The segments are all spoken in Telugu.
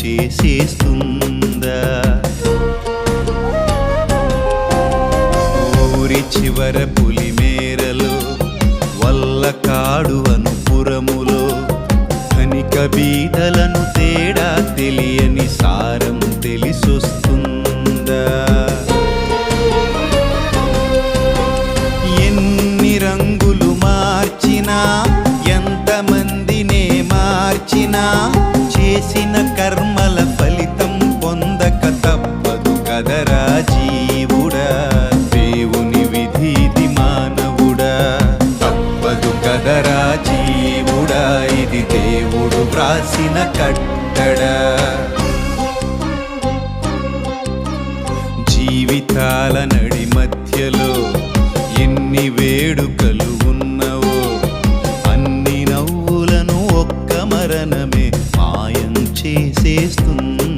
చేసేస్తుందా ఊరి చివర పులిమేరలో వల్ల కాడు అనుపురములో ధనిక బీదలను తేడా తెలియని సారం తెలిసొస్తుందా ఎన్ని రంగులు మార్చినా ఎంతమందినే మార్చినా చేసిన ఎక్కడ జీవితాల నడి మధ్యలో ఎన్ని వేడుకలు ఉన్నవో అన్ని నవ్వులను ఒక్క మరణమే మాయం చేసేస్తుంది.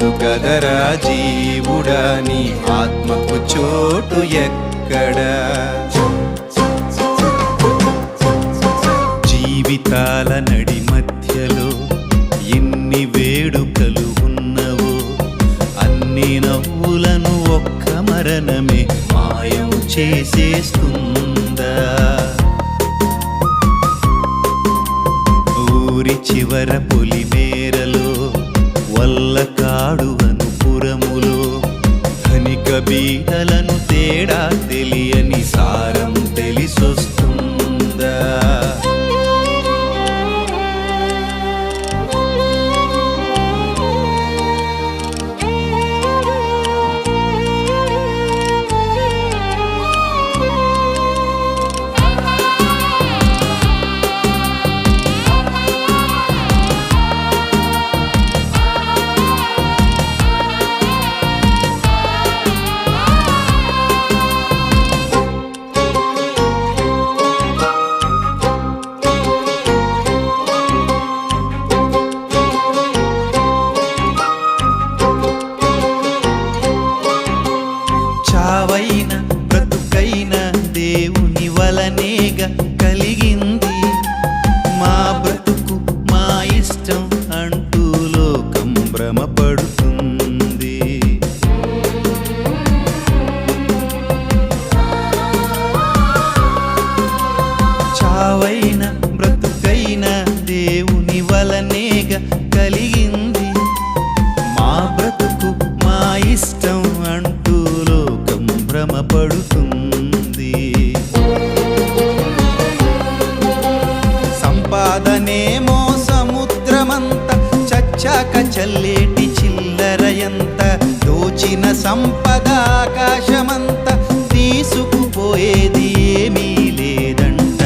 తప్పదు కదరా జీవుడా నీ ఆత్మకు చోటు ఎక్కడా? జీవితాల నడి మధ్యలో ఎన్ని వేడుకలు ఉన్నవో అన్ని నవ్వులను ఒక్క మరణమే మాయం చేసేస్తుందా? ఊరి చివర పొలిమేరలో వల్ల కాడు అనుపురములో ధనిక బీటలను తేడా దేవుని వలనేగా సంపాదనేమో సముద్రమంత చచ్చాక చల్లేటి చిల్లరయంత దోచిన సంపద ఆకాశమంత తీసుకుపోయేది ఏమీ లేదంట.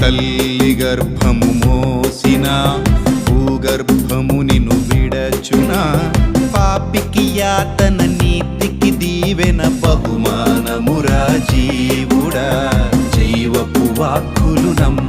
తల్లి గర్భము మోసిన భూగర్భము నిన్ను విడచునా? పాపికి యాతన నీతికి దీవెన వాక్కులు నమ్మ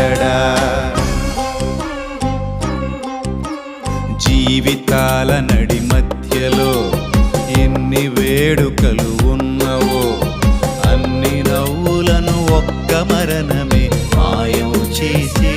కట్టడా జీవితాల నడి మధ్యలో ఎన్ని వేడుకలు ఉన్నవో అన్ని నవ్వులను ఒక్క మరణమే మాయం చేసే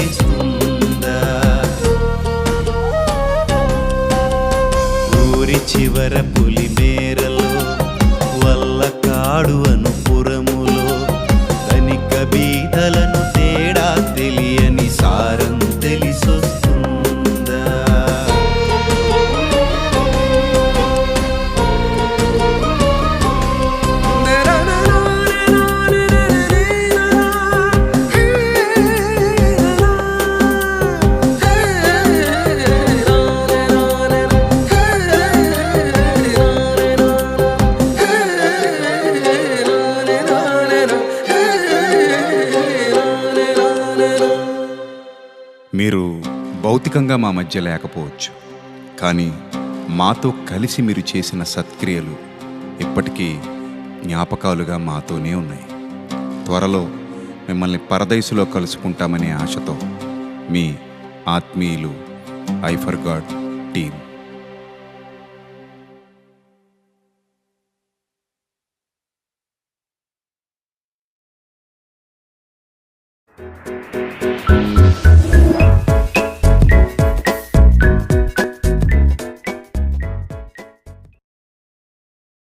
భౌతికంగా మా మధ్య లేకపోవచ్చు. కానీ మాతో కలిసి మీరు చేసిన సత్క్రియలు ఇప్పటికీ జ్ఞాపకాలుగా మాతోనే ఉన్నాయి. త్వరలో మిమ్మల్ని పరదైసులో కలుసుకుంటామనే ఆశతో మీ ఆత్మీయులు I for God team.